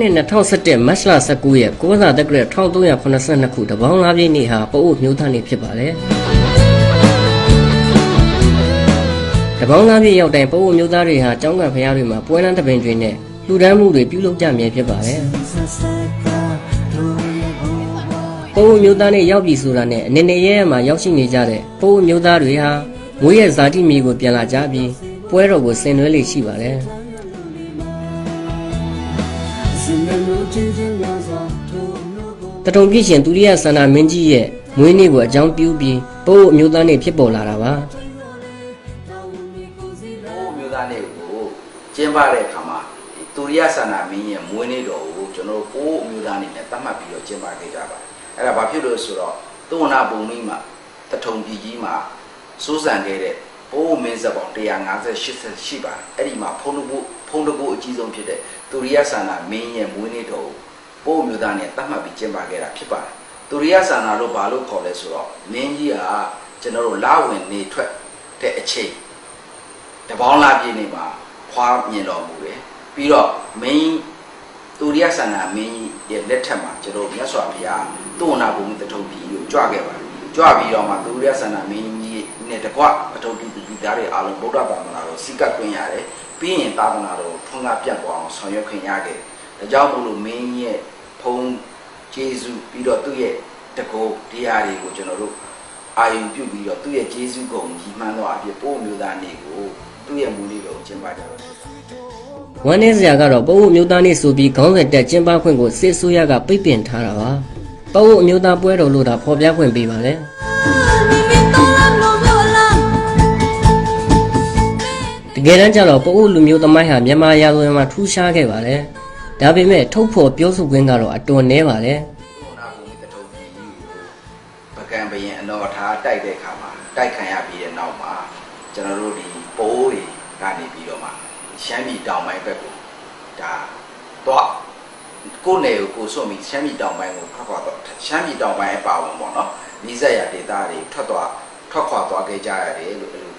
နှစ်2017မတ်လ19ရက်ကိုးစာတက္ကရာ1382ခုတပေါင်းလားပြည့်နေ့ဟာပအို့မျိုးသားနေ့ဖြစ်ပါတယ်။တပေါင်းလားပြည့်ရောက်တိုင်းပအို့မျိုးသားတွေဟာကျောင်းကဖရားတွေမှာပွဲလန်းတပင်တွေနဲ့လူဒန်းမှုတွေပြုလုပ်ကြမြဲဖြစ်ပါတယ်။ပအို့မျိုးသားနေ့ရောက်ပြီဆိုတာနဲ့အနေနဲ့ရဲရဲမှာရောက်ရှိနေကြတဲ့ပအို့မျိုးသားတွေဟာမွေးရဲ့ဇာတိမြေကိုပြန်လာကြပြီးပွဲတော်ကိုဆင်နွှဲလေးရှိပါတယ်။ တထုံပြည့်ရှင်ဒုတိယဆန္ဒမင်းကြီးရဲ့မွေးနေ့ကိုအကြောင်းပြုပြီးပို့အမျိုးသားနေ့ဖြစ်ပေါ်လာတာပါဘိုးမျိုးသားနေ့ကိုကျင်းပတဲ့အခါမှာဒီတူရိယဆန္ဒမင်းရဲ့မွေးနေ့တော်ကိုကျွန်တော်တို့ဘိုးမျိုးသားနေ့နဲ့သတ်မှတ်ပြီးတော့ကျင်းပခဲ့ကြပါတယ်အဲ့ဒါဘာဖြစ်လို့ဆိုတော့သုဝနာဘုံမိမှာတထုံပြည်ကြီးမှာစိုးစံခဲ့တဲ့ ဘိုးမင်းဆက်ပေါင်း158ရှိပါတယ်အဲ့ဒီမှာဖုံးတကူဖုံးတကူအကြီးဆုံးဖြစ်တဲ့တူရိယဆန္ဒမင်းရဲ့မွေးနေ့တော်ကိုဘိုးမျိုးသားနေ့သတ်မှတ်ပြီးကျင်းပခဲ့တာဖြစ်ပါတယ်တူရိယဆန္ဒလို့ဘာလို့ခေါ်လဲဆိုတော့မင်းကြီးကကျွန်တော်တို့လာဝင်နေထွက်တဲ့အချိန်တပေါင်းလာပြည့်နေမှာဖွာမြင်တော်မူတယ်ပြီးတော့မင်းသူရိယဆန္ဒမင်းရဲ့လက်ထက်မှာကျွန်တော်မြတ်စွာဘုရားသူ့ဝနာဘုံတထုံပြည်ကိုကြွခဲ့ပါတယ်ကြွပြီးတော့မှသူရိယဆန္ဒမင်းကြီးနဲ့တကွအထုံပြ ည်သူပြည်သားတွေအားလုံးဗုဒ္ဓဘာသာတော်စီကပ်တွင်ရတယ်ပြီးရင်သာသနာတော်ထွန်းကားပြတ်သွားအောင်ဆောင်ရွက်ခွင့်ရခဲ့တယ်ဒါကြောင့်မို့လို့မင်းရဲ့ဖုံးကျေးဇူးပြီးတော့သူ့ရဲ့တကောတရားတွေကိုကျွန်တော်တို့အာယုံပြုပြီးတော့သူ့ရဲ့ကျေးဇူးကုံကြီးမှန်းတော့အဖြစ်ပို့မျိုးသားနေကိုသူ့ရဲ့မူလေးကိုကျင့်ပါကြတော့ဝမ်းနည်းစရာကတော့ပို့အမျိုးသားနေ့ဆိုပြီးခေါင်းစဉ်တက်ကျင်းပခွင့်ကိုစစ်ဆိုးရကပိတ်ပင်ထားတာပါပို့အမျိုးသားပွဲတော်လို့ဒါဖော်ပြခွင့်ပေးပါလေ ကယ်တမ်းကျတော့ပို့လူမျိုးသမိုင်းဟာမြန်မာရာဇဝင်မှာထူးခြားခဲ့ပါတယ်ဒါပေမဲ့ထုတ်ဖော်ပြောဆိုခွင့်ကတော့အတော်နည်းပါလေဘုနာဘုံတထုံကြီးကိုပကံဘရင်အတော်ထားတိုက်တဲ့ခါမှာတိုက်ခံရပြီးတဲ့နောက်မှာကျွန်တော်တို့ဒီပိုးတွေကနေပြီးတော့မှရှမ်းပြည်တောင်ပိုင်းဘက်ကိုဒါတော့ကိုယ်နယ်ကိုကိုစွန့်ပြီးရှမ်းပြည်တောင်ပိုင်းကိုထွက်ခွာတော့ရှမ်းပြည်တောင်ပိုင်းအပါဝင်ပေါ့နော်မိစက်ရဒေသတွေထွက်သွားထွက်ခွာသွားခဲ့ကြရတယ်လို့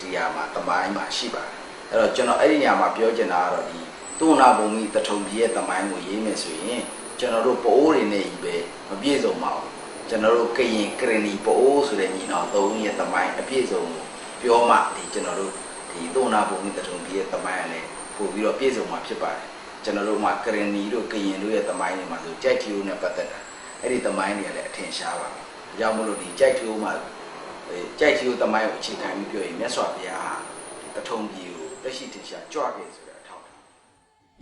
အဲ့လိုဒီဟာမှာတမိုင်းမှာရှိပါတယ်အဲ့တော့ကျွန်တော်အဲ့ဒီနေရာမှာပြောချင်တာကတော့ဒီသူနာဘုံကြီးတထုံကြီးရဲ့တမိုင်းကိုရေးမယ်ဆိုရင်ကျွန်တော်တို့ပိုးတွေနဲ့ကြီးပဲမပြည့်စုံပါဘူးကျွန်တော်တို့ကရင်ကရဏီပိုးဆိုတဲ့ညီနောင်သုံးရဲ့တမိုင်းအပြည့်စုံကိုပြောမှဒီကျွန်တော်တို့ဒီသူနာဘုံကြီးတထုံကြီးရဲ့တမိုင်းလည်းပို့ပြီးတော့ပြည့်စုံမှာဖြစ်ပါတယ်ကျွန်တော်တို့မှာကရဏီတို့ကရင်တို့ရဲ့တမိုင်းတွေမှာဆိုကြိုက်ထီယိုးနဲ့ပတ်သက်တာအဲ့ဒီတမိုင်းတွေကလည်းအထင်ရှားပါပဲဒါကြောင့်မလို့ဒီကြိုက်ထီယိုးမှာ အဲကြိုက်ထီယိုးတမိုင်းကိုအခြေခံပြီးပြောရင်မြတ်စွာဘုရားဟာတထုံကြီးကိုတက်ရှိထင်ရှားကြွခဲ့ဆိုတဲ့အထောက်အထား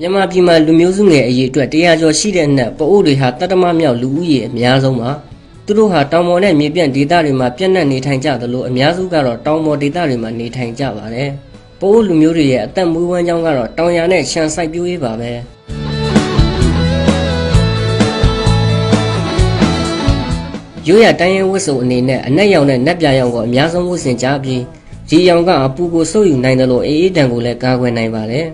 မြန်မာပြည်မှာလူမျိုးစုငယ်အရေးအတွက်တရားကျော်ရှိတဲ့နဲ့ပအို့တွေဟာတတ္တမမြောက်လူဦးရေအများဆုံးပါသူတို့ဟာတောင်ပေါ်နဲ့မြေပြန့်ဒေသတွေမှာပြန့်နှံ့နေထိုင်ကြသလိုအများစုကတော့တောင်ပေါ်ဒေသတွေမှာနေထိုင်ကြပါတယ်ပအို့လူမျိုးတွေရဲ့အသက်မွေးဝမ်းကြောင်းကတော့တောင်ယာနဲ့ရှမ်းစိုက်ပျိုးရေးပါပဲ ရိုးရတိုင်းရဲဝတ်စုံအနေနဲ့အနက်ရောင်နဲ့နက်ပြာရောင်ကိုအများဆုံးဝတ်ဆင်ကြပြီးဒီရောင်ကအပူကိုစုပ်ယူနိုင်တယ်လို့အေးအေးတန်ကိုလည်းကာကွယ်နိုင်ပါတယ်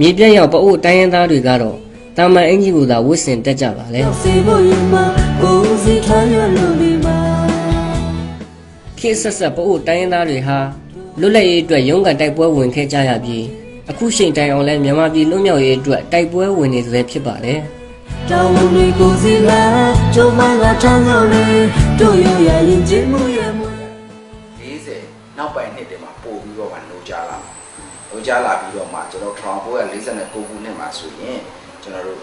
မြေပြန့်ရောက်ပအို့တိုင်းရင်းသားတွေကတော့တာမန်အင်ကြီးကိုသာဝတ်ဆင်တက်ကြပါလေစေဖို့ရမကိုယ်စီထားရလို့ဒီမှာခေတ်ဆက်ဆက်ပအို့တိုင်းရင်းသားတွေဟာလွတ်လပ်ရေးအတွက်ရုန်းကန်တိုက်ပွဲဝင်ခဲ့ကြရပြီးအခုချိန်တိုင်အောင်လဲမြန်မာပြည်လွတ်မြောက်ရေးအတွက်တိုက်ပွဲဝင်နေသေးဖြစ်ပါတယ် တောင်းဝန်တွေကိုစီလာကျုံမလာထမ်းလို့လေတို့ရရရင်ချင်းမှုရမှု40နောက်ပိုင်းနှစ်တွေမှာပို့ပြီးတော့မှနှိုးကြလာနှိုးကြလာပြီးတော့မှကျွန်တော်1949ခုနှစ်မှာဆိုရင်ကျွန်တော်တို့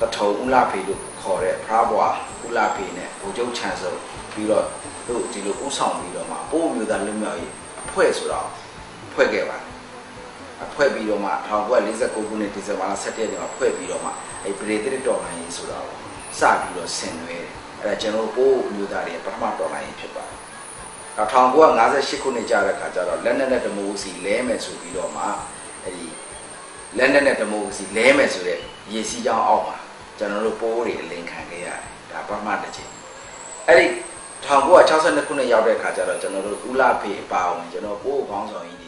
ပထုံဦးလာဖေလို့ခေါ်တဲ့ဖရာဘွာဦးလာဖေနဲ့ဗိုလ်ချုပ်ချန်စုံပြီးတော့တို့ဒီလိုဥဆောင်ပြီးတော့မှပို့မျိုးသားလွတ်မြောက်ရေးအဖွဲ့ဆိုတော့ဖွဲ့ခဲ့ပါတယ်အ ဖွဲ့ပြီးတော့မှ1949ခုနှစ်ဒီဇင်ဘာလ17ရက်နေ့မှာဖွဲ့ပြီးတော့မှအဲပရိသေတော်လိုင်းရေးဆိုတော့စပြီးတော့ဆင်နွှဲတယ်အဲဒါကျွန်တော်တို့ပို့မျိုးသားတွေပထမတော်လိုင်းရေးဖြစ်ပါတယ်1958ခုနှစ်ကြာတဲ့ခါကျတော့လက်နက်နဲ့ဒမိုကရေစီလဲမယ်ဆိုပြီးတော့မှအဲဒီလက်နက်နဲ့ဒမိုကရေစီလဲမယ်ဆိုတဲ့ရည်စည်းကြောင်းအောက်မှာကျွန်တော်တို့ပိုးတွေအလင်းခံခဲ့ရတယ်ဒါပထမတစ်ချိန်အဲ့ဒီ1962ခုနှစ်ရောက်တဲ့ခါကျတော့ကျွန်တော်တို့ဥလာဖေအပါဝင်ကျွန်တော်ပိုးခေါင်းဆောင်ကြီးတွေက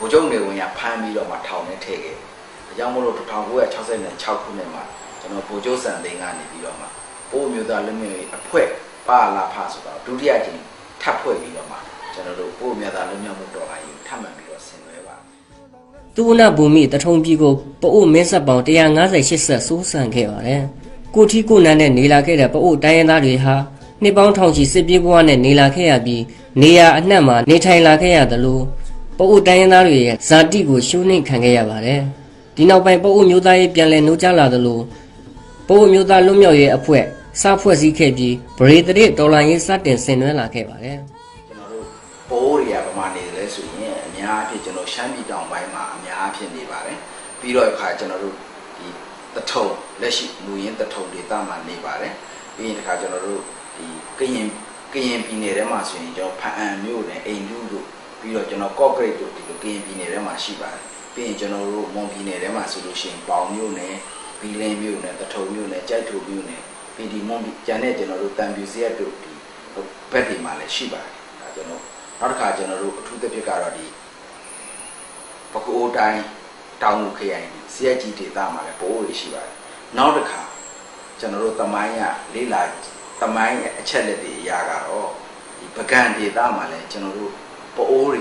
ဗိုလ်ချုပ်နေဝင်ရဖမ်းပြီးတော့မှထောင်ထဲထည့်ခဲ့တယ်ဒါကြောင့်မို့လို့1966ခုနှစ်မှာကျွန်တော်ဗိုလ်ချုပ်စံသိန်းကနေပြီးတော့မှပိုးမျိုးသားလူမျိုးရေးအဖွဲ့ပါလာဖဆိုတော့ဒုတိယကြိမ်ထပ်ဖွဲ့ပြီးတော့မှကျွန်တော်တို့ပို့မြတ်သားလွတ်မြောက်မှုတော်လာရင်ထပ်မံပြီးတော့ဆင်နွှဲပါသူဝနဘူမိတထုံပြည်ကိုပအိုမင်းဆက်ပေါင်း158ဆက်စိုးစံခဲ့ပါတယ်။ကိုထီကိုနန်းနဲ့နေလာခဲ့တဲ့ပအိုတိုင်းရင်းသားတွေဟာနှစ်ပေါင်းထောင်ချီစစ်ပြေးဘဝနဲ့နေလာခဲ့ရပြီးနေရာအနှံ့မှာနေထိုင်လာခဲ့ရသလို ပအိုတိုင်းရင်းသားတွေရဲ့ဇာတိကိုရှုံးနှိမ်ခံခဲ့ရပါတယ်။ဒီနောက်ပိုင်းပအိုမျိုးသားရေးပြန်လည်နှိုးကျလာသလိုပအိုမျိုးသားလွတ်မြောက်ရေးအဖွဲ့စဖွဲ့စည်းခဲ့ပြီးဗရေတရစ်ဒေါ်လာရေးစတင်ဆင်နွှဲလာခဲ့ပါတယ်။ကျွန်တော်တို့ပိုးတွေကပမာနေတယ်လဲဆိုရင်အများအဖြစ်ကျွန်တော်ရှမ်းပြည်တောင်ပိုင်းမှာအများအဖြစ်နေပါတယ်ပြီးတော့အခါကျွန်တော်တို့ဒီတထုံလက်ရှိမူရင်းတထုံဒေသမှာနေပါတယ်ပြီးရင်တခါကျွန်တော်တို့ဒီကရင်ကရင်ပြည်နယ်ထဲမှာဆိုရင်ကျွန်တော်ဖအံမြို့နယ်အိမ်လူတို့ ပြီးတော့ကျွန်တော်ကော့ဂရိတ်တို့ဒီလိုကရင်ပြည်နယ်ထဲမှာရှိပါတယ်ပြီးရင်ကျွန်တော်တို့မွန်ပြည်နယ်ထဲမှာဆိုလို့ရှိရင်ပေါင်မြို့နယ်ဘီလင်းမြို့နယ်တထုံမြို့နယ်ကြိုက်ထုမြို့နယ်ပြီးဒီမွန်ပြည်ကျန်တဲ့ကျွန်တော်တို့တန်ပြူစရက်တို့ဒီဘက်တွေမှာလည်းရှိပါတယ်ဒါကျွန်တော်နောက်တစ်ခါကျွန်တော်တို့အထူးသဖြင့်ကတော့ဒီပကူအိုတိုင်းတောင်ငူခရိုင်စီရက်ကြီးဒေသမှာလည်းပိုးတွေရှိပါတယ်။နောက်တစ်ခါကျွန်တော်တို့တမိုင်းရလေးလာတမိုင်းရဲ့အချက်လက်တွေအရာကတော့ဒီပကံဒေသမှာလည်းကျွန်တော်တို့ ပိုးတွေ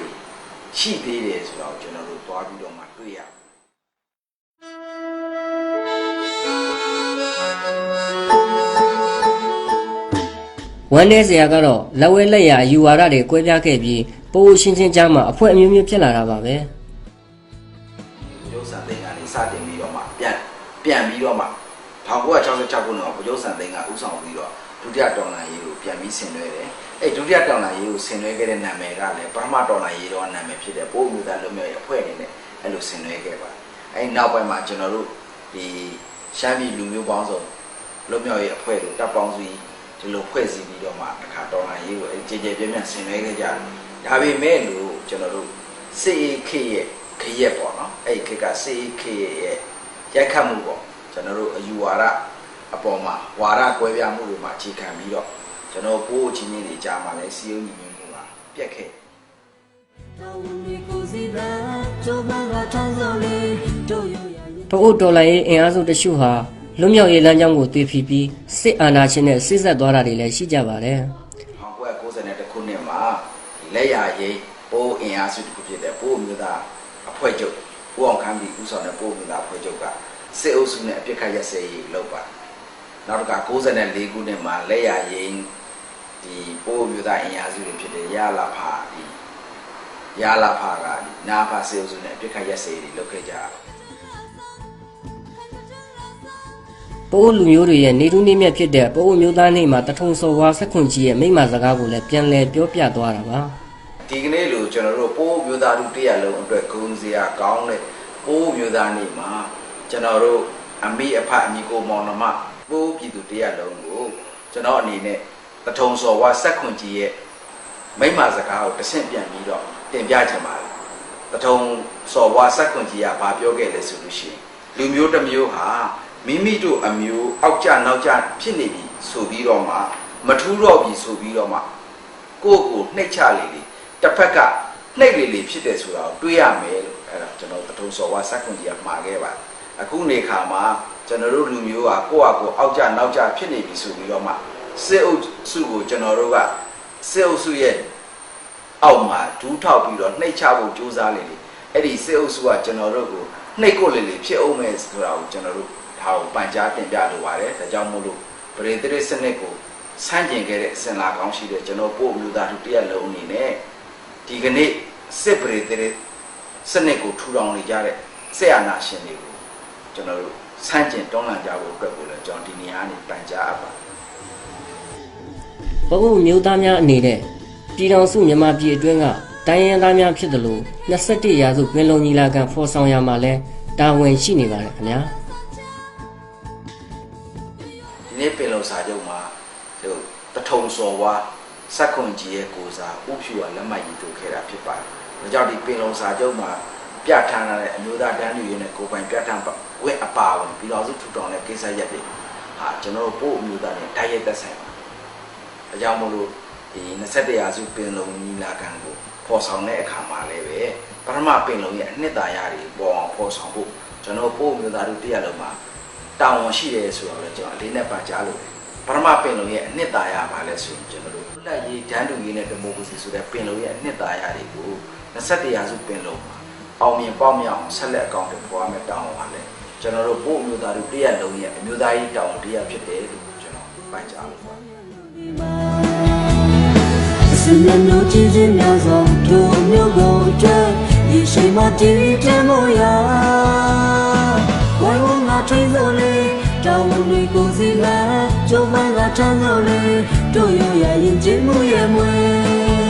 ရှိသေးတယ်ဆိုတော့ကျွန်တော်တို့သွားပြီးတော့မှတွေ့ရတယ်ဝမ်းနေစရာကတော့လက်ဝဲလက်ရအယူဝါဒတွေကွဲပြားခဲ့ပြီးပိုးရှင်းချင်းကြားမှာအဖွဲအမျိုးမျိုးဖြစ်လာတာပါပဲရုပ်စံသိန်းကနေစတင်ပြီးတော့မှပြန်ပြန်ပြီးတော့မှ1966ခုနှစ်မှာဗကြုတ်စံသိန်းကဥဆောင်ပြီးတော့ ဒုတိယတော်လှန်ရေးကိုပြန်ပြီးဆင်နွှဲတယ်။အဲဒုတိယတော်လှန်ရေးကိုဆင်နွှဲခဲ့တဲ့နာမည်ကလည်းပထမတော်လှန်ရေးတော့နာမည်ဖြစ်တဲ့ပိုးမြူသားလွတ်မြောက်ရေးအဖွဲ့အနေနဲ့အဲလိုဆင်နွှဲခဲ့ပါတယ်။အဲနောက်ပိုင်းမှာကျွန်တော်တို့ဒီရှမ်းပြည်လူမျိုးပေါင်းစုံလွတ်မြောက်ရေးအဖွဲ့ကိုတပ်ပေါင်းစုဒီလိုဖွဲ့စည်းပြီးတော့မှတစ်ခါတော်လှန်ရေးကိုအဲကြည်ကြဲပြန့်ပြန့်ဆင်နွှဲခဲ့ကြတယ်။ဒါပေမဲ့လို့ကျွန်တော်တို့စစ်အေးခေရဲ့ခရက်ပေါ့နော်။အဲ့ဒီခေတ်ကစစ်အေးခေရဲ့ရိုက်ခတ်မှုပေါ့ကျွန်တော်တို့အယူဝါဒ အပေါ်မှာဝါဒကွဲပြားမှုတွေမှာအခြေခံပြီးတော့ကျွန်တော်ပိုးချင်းချင်းတွေကြားမှာလည်းစီယုံညီညွတ်မှုကပြက်ခဲ့တောင်းနေကိုစီရာကျိုးမကထမ်းစောလေတို့ရရရင်ပအိုဒေါ်လာရေးအင်အားစုတချို့ဟာလွတ်မြောက်ရေးလမ်းကြောင်းကိုသွေဖီပြီးစစ်အာဏာရှင်နဲ့စစ်ဆက်သွားတာတွေလည်းရှိကြပါတယ်1992ခုနှစ်မှာလက်ရရိပ်ပိုးအင်အားစုတစ်ခုဖြစ်တဲ့ပိုးမျိုးသားအဖွဲ့ချုပ်ဦးအောင်ခမ်းပြီးဦးဆောင်တဲ့ပိုးမျိုးသားအဖွဲ့ချုပ်ကစစ်အုပ်စုနဲ့အပြစ်ခတ်ရက်စဲရေးလုပ်ပါ နောက်တစ်ခါ94ခုနှစ်မှာလက်ရရိပ်ဒီပိုးမျိုးသားအင်အားစုတွေဖြစ်တဲ့ရလာဖာဒီရလာဖာကဒီနာဖာစစ်အုပ်စုနဲ့အပြစ်ခတ်ရက်စဲရေးလုပ်ခဲ့ကြတယ်ပအိုလူမျိုးတွေရဲ့နေထူးနေမြတ်ဖြစ်တဲ့ပအိုမျိုးသားနေမှာတထုံစော်ဝါဆက်ခွန်ကြီးရဲ့မိမ့်မာစကားကိုလည်းပြန်လည်ပြောပြသွားတာပါဒီကနေ့လိုကျွန်တော်တို့ပိုးမျိုးသားတို့တရားလုံးအတွက်ဂုဏ်စရာကောင်းတဲ့ပိုးမျိုးသားနေ့မှာကျွန်တော်တို့အမိအဖအမိကိုမောင်နှမ ပိုးပြည်သူတရားလုံးကိုကျွန်တော်အနေနဲ့ပထုံစော်ဝါဆက်ခွန်ကြီးရဲ့မိမ့်မာစကားကိုတဆင့်ပြန်ပြီးတော့တင်ပြချင်ပါတယ်ပထုံစော်ဝါဆက်ခွန်ကြီးကဘာပြောခဲ့လဲဆိုလို့ရှိရင်လူမျိုးတစ်မျိုးဟာမိမိတို့အမျိုးအောက်ကျနောက်ကျဖြစ်နေပြီဆိုပြီးတော့မှမထူးတော့ပြီဆိုပြီးတော့မှကိုယ့်ကိုနှိတ်ချလေလေတစ်ဖက်ကနှိတ်လေလေဖြစ်တယ်ဆိုတာကိုတွေးရမယ်လို့အဲ့ဒါကျွန်တော်တထုံစော်ဝါစက္ကွန်ကြီးကမှာခဲ့ပါအခုနေခါမှာ ကျွန်တော်တို့လူမျိုးကကိုယ့်အကိုအောက်ကျနောက်ကျဖြစ်နေပြီဆိုပြီးတော့မှစစ်အုပ်စုကိုကျွန်တော်တို့ကစစ်အုပ်စုရဲ့အောက်မှာဒူးထောက်ပြီးတော့နှိတ်ချဖို့ကြိုးစားလေလေအဲ့ဒီစစ်အုပ်စုကကျွန်တော်တို့ကိုနှိတ်ကိုလေလေဖြစ်အောင်မယ်ဆိုတာကိုကျွန်တော်တို့ဒါကိုပန်ကြားတင်ပြလိုပါတယ်ဒါကြောင့်မို့လို့ပရိသေရစနစ်ကိုစန့်ကျင်ခဲ့တဲ့အစဉ်လာကောင်းရှိတဲ့ကျွန်တော်ပို့အမျိုးသားတို့တရက်လုံးအနေနဲ့ဒီကနေ့စစ်ပရိသေရစနစ်ကိုထူထောင်နေကြတဲ့ဆက်အာဏာရှင်တွေကိုကျွန်တော်တို့ စန့်ကျင်တောင်းလန့်ကြဖို့အတွက်ကိုလည်းကျွန်တော်ဒီနေရာကနေပန်ကြားအပ်ပါတယ်ပအိုမျိုးသားများအနေနဲ့ပြည်တော်စုမြန်မာပြည်အတွင်းကတိုင်းရင်းသားများဖြစ်တယ်လို့21ရာစုပင်လုံညီလာခံဖော်ဆောင်ရမှာလဲတာဝန်ရှိနေပါတယ်ခင်ဗျာဒီနေ့ပင်လုံစာချုပ်မှာဟိုတထုံစော်ဝါစက်ခွန်ကြီးရဲ့ကိုစားဥဖြူကလက်မှတ်ရေးထိုးခဲ့တာဖြစ်ပါတယ်။ဒါကြောင့်ဒီပင်လုံစာချုပ်မှာပြဋ္ဌာန်းထားတဲ့အမျိုးသားတန်းလူရေးနဲ့ကိုယ်ပိုင်ပြဋ္ဌာန်း ဝင့်အပါဝင်ပြည်တော်စုထူထောင်တဲ့ကိစ္စရပ်တွေဟာကျွန်တော်တို့ပို့အမျိုးသားတွေတိုက်ရိုက်သက်ဆိုင်ပါအကြောင်းမို့လို့ဒီ21ရာစုပင်လုံညီလာခံကိုဖော်ဆောင်တဲ့အခါမှာလည်းပဲပထမပင်လုံရဲ့အနှစ်သာရတွေပေါ်အောင်ဖော်ဆောင်ဖို့ကျွန်တော်ပို့မျိုးသားတို့တရားလုံးမှာတာဝန်ရှိတယ်ဆိုတော့လည်းကျွန်တော်အလေးနဲ့ပါကြားလို့ပထမပင်လုံရဲ့အနှစ်သာရပါလဲဆိုရင်ကျွန်တော်တို့လွတ်လပ်ရေးဒန်းတူရေးနဲ့ဒီမိုကရေစီဆိုတဲ့ပင်လုံရဲ့အနှစ်သာရတွေကို21ရာစုပင်လုံမှာအောင်မြင်ပေါက်မြောက်အောင်ဆက်လက်အကောင့်တွေပေါ်ရမယ်တောင်းပါလေ ကျွန်တော်တို့ပို့အမျိုးသားတို့တရက်လုံးရဲ့အမျိုးသားကြီးတောင်းတရက်ဖြစ်တယ်လို့ကျွန်တော်ပိုင်ကြလို့ပါအစမျက်နှာကြည့်ခြင်းများစွာတို့မျိုးကိုအတွက်ဒီရှိန်မှတည်တမ်းမို့ရာဝိုင်းဝန်းငါထိန်းစိုးလေတောင်းဝန်တွေကိုစီလာကျုံးမကထမ်းစိုးလေတို့ရရရင်ချင်းမှုရဲ့မွေ